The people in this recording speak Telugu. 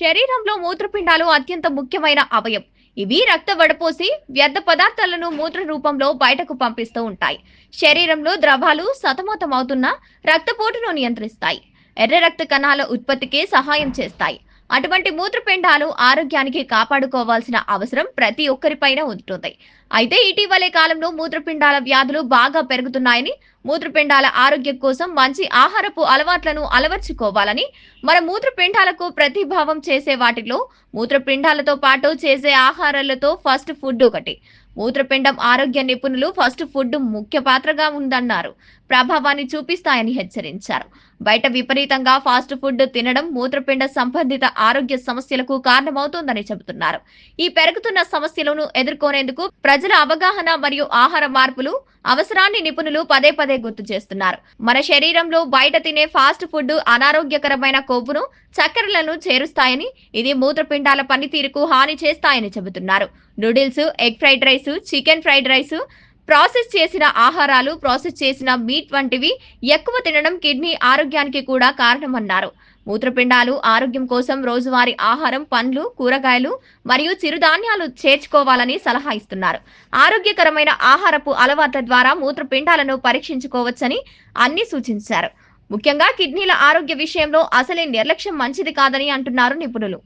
శరీరంలో మూత్రపిండాలు అత్యంత ముఖ్యమైన అవయం. ఇవి రక్త వడపోసి వ్యర్థ పదార్థాలను మూత్ర రూపంలో బయటకు పంపిస్తూ ఉంటాయి. శరీరంలో ద్రవాలు సతమతమవుతున్న రక్తపోటును నియంత్రిస్తాయి. ఎర్ర రక్త కణాల ఉత్పత్తికి సహాయం చేస్తాయి. అటువంటి మూత్రపిండాలు ఆరోగ్యానికి కాపాడుకోవాల్సిన అవసరం ప్రతి ఒక్కరిపైన ఉంటుంది. అయితే ఇటీవలే కాలంలో మూత్రపిండాల వ్యాధులు బాగా పెరుగుతున్నాయని మూత్రపిండాల ఆరోగ్యం కోసం మంచి ఆహారపు అలవాట్లను అలవర్చుకోవాలని మన మూత్రపిండాలకు ప్రతిభావం చేసే వాటిలో మూత్రపిండాలతో పాటు చేసే ఆహారాలతో ఫస్ట్ ఫుడ్ ఒకటి. మూత్రపిండం ఆరోగ్య నిపుణులు ఫస్ట్ ఫుడ్ ముఖ్య పాత్రగా ఉందన్నారు. ప్రభావాన్ని చూపిస్తాయని హెచ్చరించారు. బయట విపరీతంగా ఫాస్ట్ ఫుడ్ తినడం మూత్రపిండ సంబంధిత ఆరోగ్య సమస్యలకు కారణమవుతోందని చెబుతున్నారు. ఈ పెరుగుతున్న సమస్యలను ఎదుర్కొనేందుకు ప్రజల అవగాహన మరియు ఆహార మార్పులు అవసరాన్ని నిపుణులు పదే పదే గుర్తు చేస్తున్నారు. మన శరీరంలో బయట తినే ఫాస్ట్ ఫుడ్ అనారోగ్యకరమైన కొవ్వును చక్కెరలను చేరుస్తాయని ఇది మూత్రపిండాల పనితీరుకు హాని చేస్తాయని చెబుతున్నారు. Noodles egg fried rice chicken fried rice process చేసిన ఆహారాలు ప్రాసెస్ చేసిన మీట్ వంటివి ఎక్కువ తినడం కిడ్నీ ఆరోగ్యానికి కూడా కారణమన్నారు. మూత్రపిండాలు ఆరోగ్యం కోసం రోజువారీ ఆహారం పండ్లు కూరగాయలు మరియు చిరుధాన్యాలు చేర్చుకోవాలని సలహా ఇస్తున్నారు. ఆరోగ్యకరమైన ఆహారపు అలవాట్ల ద్వారా మూత్రపిండాలను పరీక్షించుకోవచ్చని అన్ని సూచించారు. ముఖ్యంగా కిడ్నీల ఆరోగ్య విషయంలో అసలే నిర్లక్ష్యం మంచిది కాదని అంటున్నారు నిపుణులు.